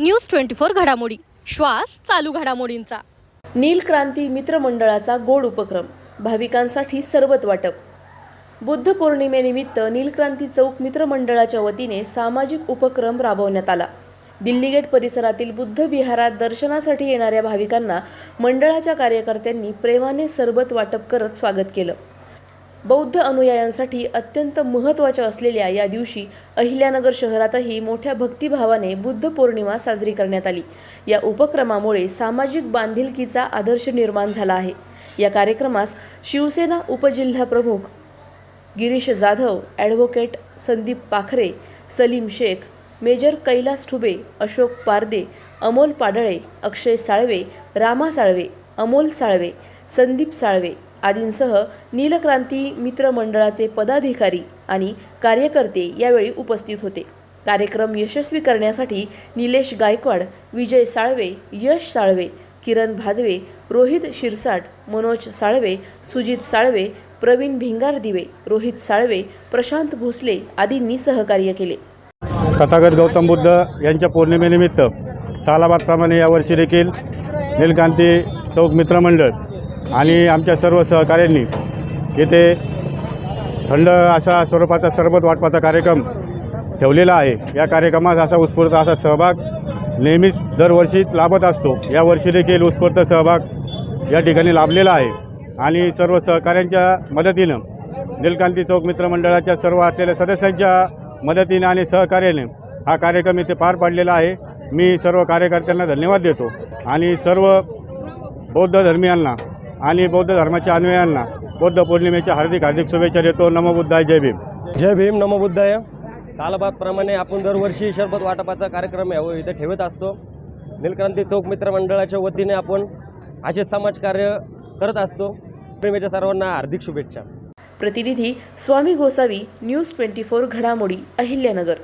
News twenty four घडामोडी. श्वास चालू घडामोडींचा. नील क्रांती मित्रमंडळाचा गोड उपक्रम. भाविकांसाठी सरबत वाटप. बुद्ध पौर्णिमेनिमित्त नीलक्रांती चौक मित्रमंडळाच्या वतीने सामाजिक उपक्रम राबवण्यात आला. दिल्ली गेट परिसरातील बुद्ध विहारात दर्शनासाठी येणाऱ्या भाविकांना मंडळाच्या कार्यकर्त्यांनी प्रेमाने सरबत वाटप करत स्वागत केलं. बौद्ध अनुयायांसाठी अत्यंत महत्त्वाच्या असलेल्या या दिवशी अहिल्यानगर शहरातही मोठ्या भक्तिभावाने बुद्ध पौर्णिमा साजरी करण्यात आली. या उपक्रमामुळे सामाजिक बांधिलकीचा आदर्श निर्माण झाला आहे. या कार्यक्रमास शिवसेना उपजिल्हा प्रमुख गिरीश जाधव ॲडव्होकेट संदीप पाखरे सलीम शेख मेजर कैलास ठुबे अशोक पारदे अमोल पाडळे अक्षय साळवे रामा साळवे अमोल साळवे संदीप साळवे आदींसह नीलक्रांती मित्र मंडळाचे पदाधिकारी आणि कार्यकर्ते यावेळी उपस्थित होते. कार्यक्रम यशस्वी करण्यासाठी निलेश गायकवाड विजय साळवे यश साळवे किरण भादवे रोहित शिरसाट मनोज साळवे सुजित साळवे प्रवीण भिंगार दिवे रोहित साळवे प्रशांत भोसले आदींनी सहकार्य केले. तथागत गौतम बुद्ध यांच्या पौर्णिमेनिमित्त सालाबादप्रमाणे यावर्षी देखील नीलकांती चौक मित्रमंडळ आणि आमच्या सर्व सहकाऱ्यांनी येथे थंड असा स्वरूपाचा सरबत वाटपाचा कार्यक्रम ठेवलेला आहे. या कार्यक्रमात असा उत्स्फूर्त असा सहभाग नेहमीच दरवर्षी लाभत असतो. यावर्षी देखील उत्स्फूर्त सहभाग या ठिकाणी लाभलेला आहे. आणि सर्व सहकाऱ्यांच्या मदतीनं नीलकांती चौक मित्रमंडळाच्या सर्व असलेल्या सदस्यांच्या मदतीने आणि सहकार्याने हा कार्यक्रम इथे पार पाडलेला आहे. मी सर्व कार्यकर्त्यांना धन्यवाद देतो. आणि सर्व बौद्ध धर्मियांना आणि बौद्ध धर्माच्या अन्वयांना बौद्ध पौर्णिमेच्या हार्दिक हार्दिक शुभेच्छा देतो. नमो बुद्धाय जय भीम. जय भीम नमो बुद्धाय. सालबादप्रमाणे आपण दरवर्षी शरबत वाटपाचा कार्यक्रम यावं इथे ठेवत असतो. नीलक्रांती चौक मित्र मंडळाच्या वतीने आपण असे समाजकार्य करत असतो. प्रेमेच्या सर्वांना हार्दिक शुभेच्छा. प्रतिनिधी Swami Gosavi news twenty four घडामोडी अहिल्यानगर.